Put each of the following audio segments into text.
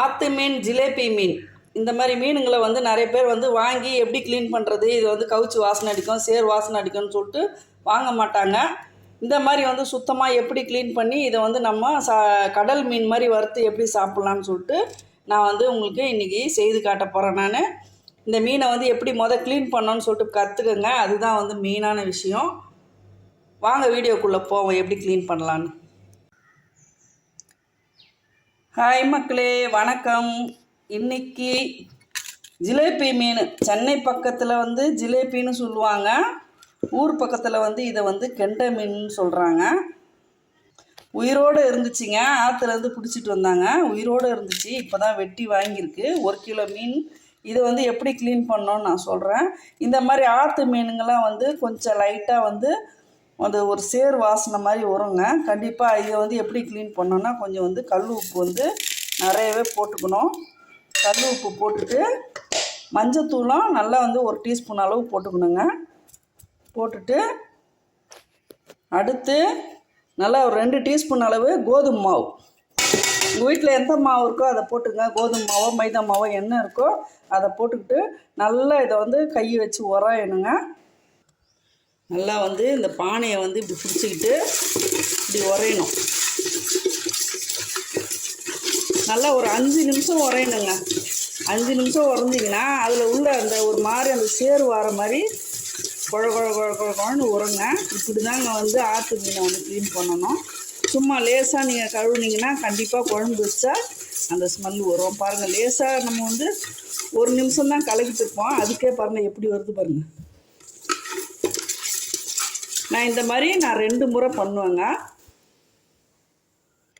ஆற்று மீன் ஜிலேபி மீன். இந்த மாதிரி மீனுங்களை வந்து நிறைய பேர் வந்து வாங்கி எப்படி க்ளீன் பண்ணுறது இது வந்து கவுச்சி வாசனை அடிக்கும் சேர் வாசனை அடிக்கும்னு சொல்லிட்டு வாங்க மாட்டாங்க. இந்த மாதிரி வந்து சுத்தமாக எப்படி க்ளீன் பண்ணி இதை வந்து நம்ம சா கடல் மீன் மாதிரி வறுத்து எப்படி சாப்பிட்லான்னு சொல்லிட்டு நான் வந்து உங்களுக்கு இன்றைக்கி செய்து காட்ட போகிறேன் நான். இந்த மீனை வந்து எப்படி மொதல் க்ளீன் பண்ணோன்னு சொல்லிட்டு கற்றுக்குங்க அதுதான் வந்து மெயினான விஷயம். வாங்க வீடியோக்குள்ளே போவோம் எப்படி க்ளீன் பண்ணலான்னு ஹாய் மக்களே வணக்கம். இன்னைக்கு ஜிலேபி மீன். சென்னை பக்கத்தில் வந்து ஜிலேபின்னு சொல்லுவாங்க. ஊர் பக்கத்தில் வந்து இதை வந்து கெண்டை மீன் சொல்கிறாங்க உயிரோடு இருந்துச்சுங்க. ஆற்றுலேருந்து பிடிச்சிட்டு வந்தாங்க. உயிரோடு இருந்துச்சு. இப்போ தான் வெட்டி வாங்கியிருக்கு. ஒரு கிலோ மீன். இதை வந்து எப்படி க்ளீன் பண்ணோன்னு நான் சொல்கிறேன் இந்த மாதிரி ஆற்று மீனுங்கள்லாம் வந்து கொஞ்சம் லைட்டாக வந்து அது ஒரு சேர் வாசனை மாதிரி வருங்க. கண்டிப்பாக இதை வந்து எப்படி க்ளீன் பண்ணோன்னா கொஞ்சம் வந்து கல் உப்பு வந்து நிறையவே போட்டுக்கணும். கல் உப்பு போட்டுட்டு மஞ்சத்தூளும் நல்லா வந்து ஒரு டீஸ்பூன் அளவு போட்டுக்கணுங்க. போட்டுட்டு அடுத்து நல்லா ஒரு ரெண்டு டீஸ்பூன் அளவு கோதுமை மாவு. உங்கள் வீட்டில் எந்த மாவு இருக்கோ அதை போட்டுங்க. கோதுமை மாவோ மைதா மாவோ என்ன இருக்கோ அதை போட்டுக்கிட்டு நல்லா இதை வந்து கையை வச்சு உரையணுங்க. நல்லா வந்து இந்த பானையை வந்து இப்படி பிடிச்சிக்கிட்டு இப்படி உரையணும். நல்லா ஒரு அஞ்சு நிமிஷம் உரையணுங்க. அஞ்சு நிமிஷம் உறைஞ்சிங்கன்னா அதில் உள்ள அந்த ஒரு மாதிரி அந்த சேறு வர மாதிரி குழ குழ குழ குழ குழன்னு உரங்க. இப்படி தாங்க வந்து ஆற்று மீனை வந்து க்ளீன் பண்ணணும். சும்மா லேசாக நீங்கள் கழுவுனீங்கன்னா கண்டிப்பாக குழம்பு வச்சா அந்த ஸ்மெல் வரும். பாருங்கள் லேசாக நம்ம வந்து ஒரு நிமிஷம் தான் கலக்கிட்டு இருப்போம் அதுக்கே பாருங்கள் எப்படி வருது பாருங்கள் நான் இந்த மாதிரி நான் ரெண்டு முறை பண்ணுவேங்க.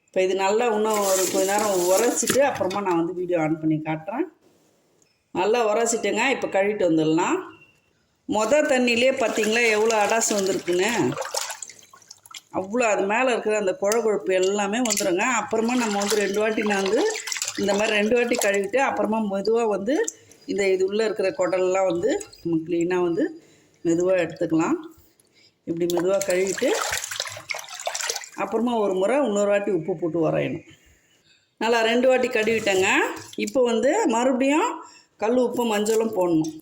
இப்போ இது நல்லா இன்னும் ஒரு கொஞ்ச நேரம் உரைச்சிட்டு அப்புறமா நான் வந்து வீடியோ ஆன் பண்ணி காட்டுறேன். நல்லா உரைச்சிட்டுங்க இப்போ கழுவிட்டு வந்துடலாம். மொதல் தண்ணியிலே பார்த்தீங்களா எவ்வளோ அடாசு வந்திருக்குன்னு? அவ்வளோ அது மேலே இருக்கிற அந்த குழ கொழுப்பு எல்லாமே வந்துடுங்க அப்புறமா நம்ம வந்து ரெண்டு வாட்டி நான் வந்து இந்த மாதிரி ரெண்டு வாட்டி கழுவிட்டு அப்புறமா மெதுவாக வந்து இந்த இது உள்ளே இருக்கிற குடல்லாம் வந்து நம்ம க்ளீனாக வந்து மெதுவாக எடுத்துக்கலாம். இப்படி மெதுவாக கழுவிட்டு அப்புறமா ஒரு முறை இன்னொரு வாட்டி உப்பு போட்டு வரையணும். நல்லா ரெண்டு வாட்டி கழுவிட்டேங்க. இப்போ வந்து மறுபடியும் கல் உப்பு மஞ்சளும் போடணும்.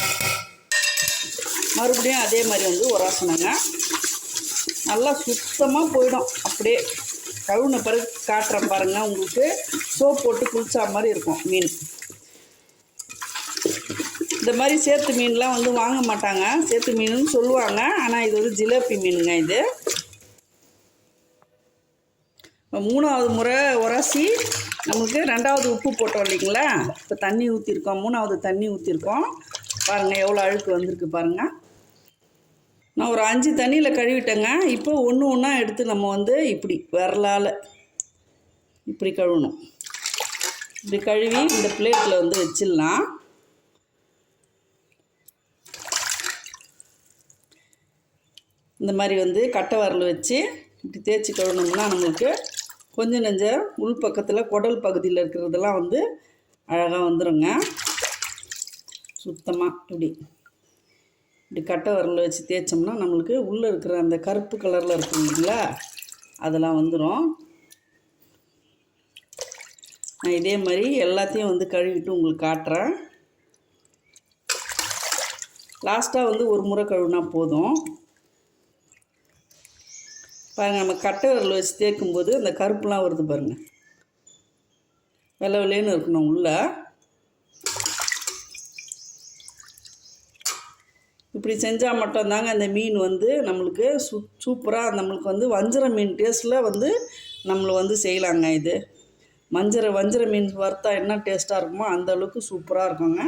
மறுபடியும் அதே மாதிரி வந்து உராசனங்க நல்லா சுத்தமாக போயிடும். அப்படியே கழுவுன பிறகு காட்டுறேன் பாருங்கள் உங்களுக்கு சோப் போட்டு குளிச்சா மாதிரி இருக்கும் மீன். இந்த மாதிரி சேத்து மீன்லாம் வந்து வாங்க மாட்டாங்க. சேத்து மீனுன்னு சொல்லுவாங்க. ஆனால் இது வந்து ஜிலேபி மீனுங்க இது. இப்போ மூணாவது முறை உரசி நமக்கு ரெண்டாவது உப்பு போட்டோம் இல்லைங்களா? இப்போ தண்ணி ஊற்றிருக்கோம் மூணாவது தண்ணி ஊற்றிருக்கோம் பாருங்கள் எவ்வளோ அழுக்கு வந்திருக்கு பாருங்கள் நான் ஒரு அஞ்சு தண்ணியில் கழுவிட்டேங்க. இப்போ ஒன்று ஒன்றா எடுத்து நம்ம வந்து இப்படி விரலால் இப்படி கழுவணும். இப்படி கழுவி இந்த பிளேட்டில் வந்து வச்சிடலாம். இந்த மாதிரி வந்து கட்டை வரல் வச்சு இப்படி தேய்ச்சி கழுவினோம்னா நம்மளுக்கு கொஞ்சம் நெஞ்ச உள் பக்கத்தில் குடல் பகுதியில் இருக்கிறதெல்லாம் வந்து அழகாக வந்துடுங்க சுத்தமாக இப்படி. இப்படி கட்டை வரல வச்சு தேய்ச்சோம்னா நம்மளுக்கு உள்ளே இருக்கிற அந்த கருப்பு கலரில் இருக்கும் இல்லைங்களா? அதெல்லாம் வந்துடும் நான் இதே மாதிரி எல்லாத்தையும் வந்து கழுவிட்டு உங்களுக்கு காட்டுறேன். லாஸ்ட்டாக வந்து ஒரு முறை கழுவினா போதும். பாருங்கள் நம்ம கட்டை விரல் வச்சு தேய்க்கும்போது அந்த கருப்புலாம் வருது பாருங்கள் வெள்ளை வெள்ளையன்னு இருக்கணும் உள்ளே. இப்படி செஞ்சால் மட்டும்தாங்க அந்த மீன் வந்து நம்மளுக்கு சூ சூப்பராக நம்மளுக்கு வந்து வஞ்சர மீன் டேஸ்ட்டில் வந்து நம்மளை வந்து செய்யலாங்க இது. வஞ்சர வஞ்சர மீன் வறுத்தா என்ன டேஸ்ட்டாக இருக்குமோ அந்த அளவுக்கு சூப்பராக இருக்குங்க.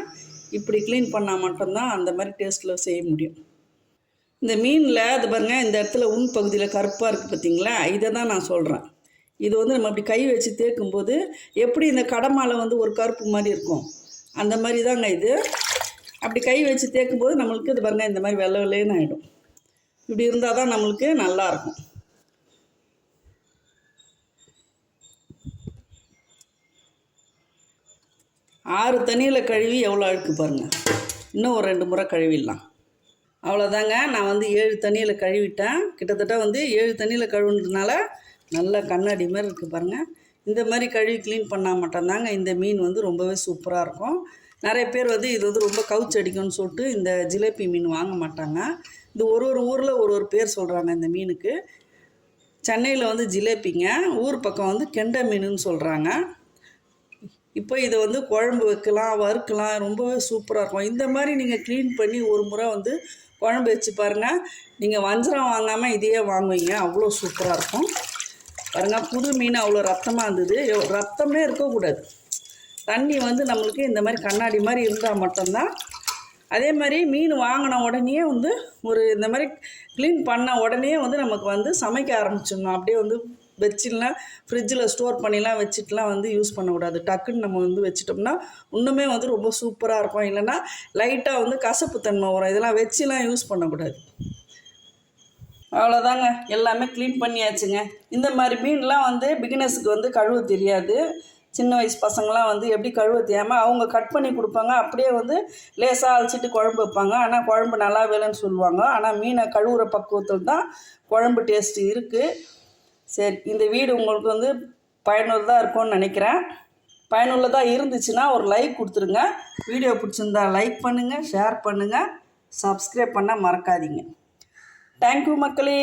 இப்படி க்ளீன் பண்ணால் மட்டும்தான் அந்த மாதிரி டேஸ்ட்டில் செய்ய முடியும். இந்த மீனில் அது பாருங்கள் இந்த இடத்துல உள் பகுதியில் கருப்பாக இருக்குது பார்த்தீங்களா இதை தான் நான் சொல்கிறேன் இது வந்து நம்ம அப்படி கை வச்சு தேய்க்கும்போது எப்படி இந்த கடமாலை வந்து ஒரு கருப்பு மாதிரி இருக்கும்? அந்த மாதிரி தாங்க இது. அப்படி கை வச்சு தேய்க்கும்போது நம்மளுக்கு இது பாருங்கள் இந்த மாதிரி வெள்ளை வெள்ளையன்னு ஆகிடும் இப்படி இருந்தால் தான் நம்மளுக்கு நல்லாயிருக்கும் ஆறு தண்ணியில் கழுவி எவ்வளோ அழுக்கு பாருங்கள் இன்னும் ஒரு ரெண்டு முறை கழுவிடலாம். அவ்வளோதாங்க நான் வந்து ஏழு தண்ணியில் கழுவிட்டேன். கிட்டத்தட்ட வந்து ஏழு தண்ணியில் கழுவுனதுனால நல்ல கண்ணாடி மாதிரி இருக்குது பாருங்கள் இந்த மாதிரி கழுவி க்ளீன் பண்ணால் மட்டும்தாங்க இந்த மீன் வந்து ரொம்பவே சூப்பராக இருக்கும். நிறைய பேர் வந்து இது வந்து ரொம்ப கவுச்சு அடிக்கும்னு சொல்லிட்டு இந்த ஜிலேபி மீன் வாங்க மாட்டாங்க. இது ஒரு ஒரு ஊரில் ஒரு ஒரு பேர் சொல்கிறாங்க இந்த மீனுக்கு. சென்னையில் வந்து ஜிலேபிங்க ஊர் பக்கம் வந்து கெண்டை மீனுன்னு சொல்கிறாங்க இப்போ இதை வந்து குழம்பு வைக்கலாம் வறுக்கலாம் ரொம்பவே சூப்பராக இருக்கும். இந்த மாதிரி நீங்கள் க்ளீன் பண்ணி ஒரு முறை வந்து குழம்பு வச்சு பாருங்கள் நீங்கள் வஞ்சரம் வாங்காமல் இதையே வாங்குவீங்க. அவ்வளோ சூப்பராக இருக்கும். பாருங்கள் புது மீன் அவ்வளோ ரத்தமாக இருந்தது. ரத்தமே இருக்கக்கூடாது. தண்ணி வந்து நம்மளுக்கு இந்த மாதிரி கண்ணாடி மாதிரி இருந்தால் மட்டும்தான். அதே மாதிரி மீன் வாங்கின உடனே வந்து ஒரு இந்த மாதிரி க்ளீன் பண்ண உடனே வந்து நமக்கு வந்து சமைக்க ஆரம்பிச்சிடணும். அப்படியே வந்து வச்சிடலாம். ஃப்ரிட்ஜில் ஸ்டோர் பண்ணிலாம் வச்சுட்டுலாம் வந்து யூஸ் பண்ணக்கூடாது. டக்குன்னு நம்ம வந்து வச்சிட்டோம்னா இன்னுமே வந்து ரொம்ப சூப்பராக இருக்கும். இல்லைன்னா லைட்டாக வந்து கசப்பு தன்மை வரும். இதெல்லாம் வச்சுலாம் யூஸ் பண்ணக்கூடாது. அவ்வளோதாங்க எல்லாமே க்ளீன் பண்ணியாச்சுங்க. இந்த மாதிரி மீன்லாம் வந்து பிகினர்ஸுக்கு வந்து கழுவ தெரியாது. சின்ன வயசு பசங்களாம் வந்து எப்படி கழுவ தெரியாமல் அவங்க கட் பண்ணி கொடுப்பாங்க. அப்படியே வந்து லேசாக அழைச்சிட்டு குழம்பு வைப்பாங்க. ஆனால் குழம்பு நல்லா வேலைன்னு சொல்லுவாங்க. ஆனால் மீனை கழுவுற பக்குவத்தில் தான் குழம்பு டேஸ்ட்டு இருக்குது சரி இந்த வீடு உங்களுக்கு வந்து பயனுள்ளதாக இருக்கும்னு நினைக்கிறேன். பயனுள்ளதாக இருந்துச்சுன்னா ஒரு லைக் கொடுத்துருங்க. வீடியோ பிடிச்சிருந்தா லைக் பண்ணுங்கள் ஷேர் பண்ணுங்கள் சப்ஸ்கிரைப் பண்ண மறக்காதீங்க. தேங்க்யூ மக்களே.